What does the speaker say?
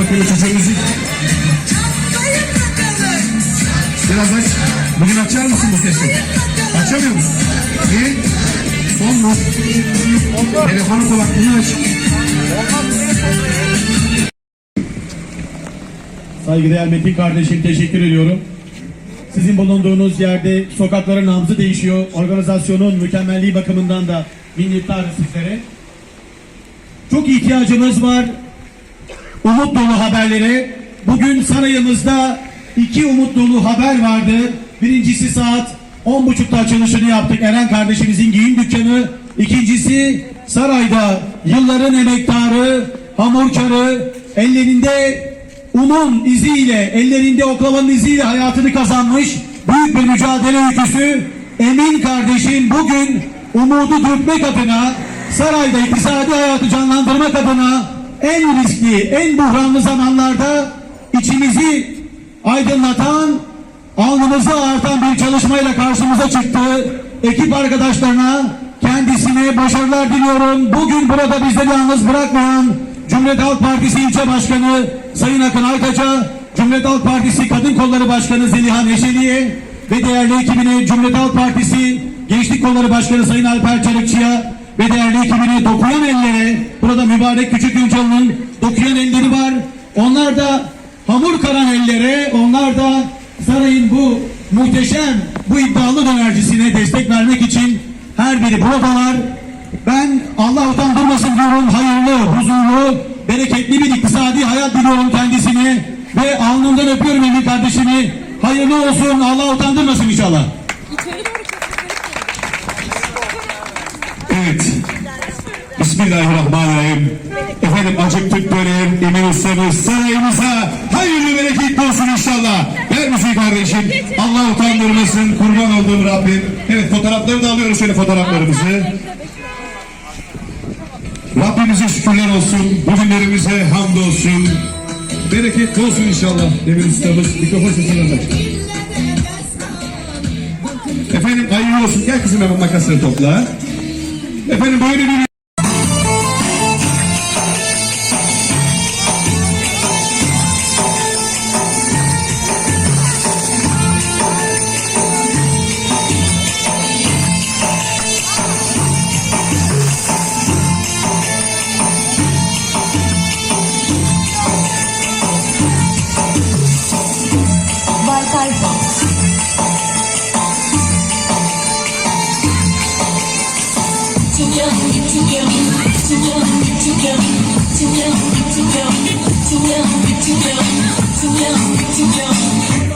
bakalım Çiçek Müzik. Biraz aç. Bugün açar mısın bu sesi? Açamıyor musun? Niye? Son mu? Telefonu kulaklığını aç. Saygıdeğer Metin kardeşim teşekkür ediyorum. Sizin bulunduğunuz yerde sokakların namzı değişiyor. Organizasyonun mükemmelliği bakımından da minnettarız sizlere. Çok ihtiyacımız var. Umut dolu haberlere. Bugün sarayımızda iki umut dolu haber vardı. Birincisi saat 10.30'da açılışını yaptık. Eren kardeşimizin giyim dükkanı. İkincisi sarayda yılların emektarı, hamurkarı, ellerinde unun iziyle, ellerinde oklavanın iziyle hayatını kazanmış büyük bir mücadele öyküsü Emin kardeşim bugün umudu dürtmek adına sarayda iktisadi hayatı canlandırmak adına en riskli, en buhranlı zamanlarda içimizi aydınlatan, alnımızı ağartan bir çalışmayla karşımıza çıktı. Ekip arkadaşlarına kendisine başarılar diliyorum. Bugün burada bizleri yalnız bırakmayan Cumhuriyet Halk Partisi İlçe Başkanı Sayın Akın Aytaç'a, Cumhuriyet Halk Partisi Kadın Kolları Başkanı Zeliha Neşeli'ye ve değerli ekibine Cumhuriyet Halk Partisi Gençlik Kolları Başkanı Sayın Alper Çelikçı'ya ve değerli ekibine dokuyan ellere, burada mübarek Küçük Gülcan'ın dokuyan elleri var. Onlar da hamur karan ellere, onlar da sarayın bu muhteşem, bu iddialı dönercisine destek vermek için her biri buradalar. Ben Allah utandırmasın diyorum hayırlı, huzurlu, bereketli bir iktisadi hayat diliyorum kendisine ve alnından öpüyorum Emin kardeşimi. Hayırlı olsun, Allah utandırmasın inşallah. Evet. Bismillahirrahmanirrahim. Efendim acıktık döner emin ustamız sarayımıza hayırlı bereketli olsun inşallah. Ver müziği kardeşim. Allah utandırmasın. Kurban olduğum Rabbim. Evet fotoğrafları da alıyoruz şöyle fotoğraflarımızı. Rabbimize şükürler olsun. Bugünlerimize hamdolsun. Bereketli olsun inşallah. Demir ustamız mikrofon sesini aç. Efendim hayırlı olsun. Gel kızım hemen makasları topla. Efendim böyle to will, to will, to will, to will, to will.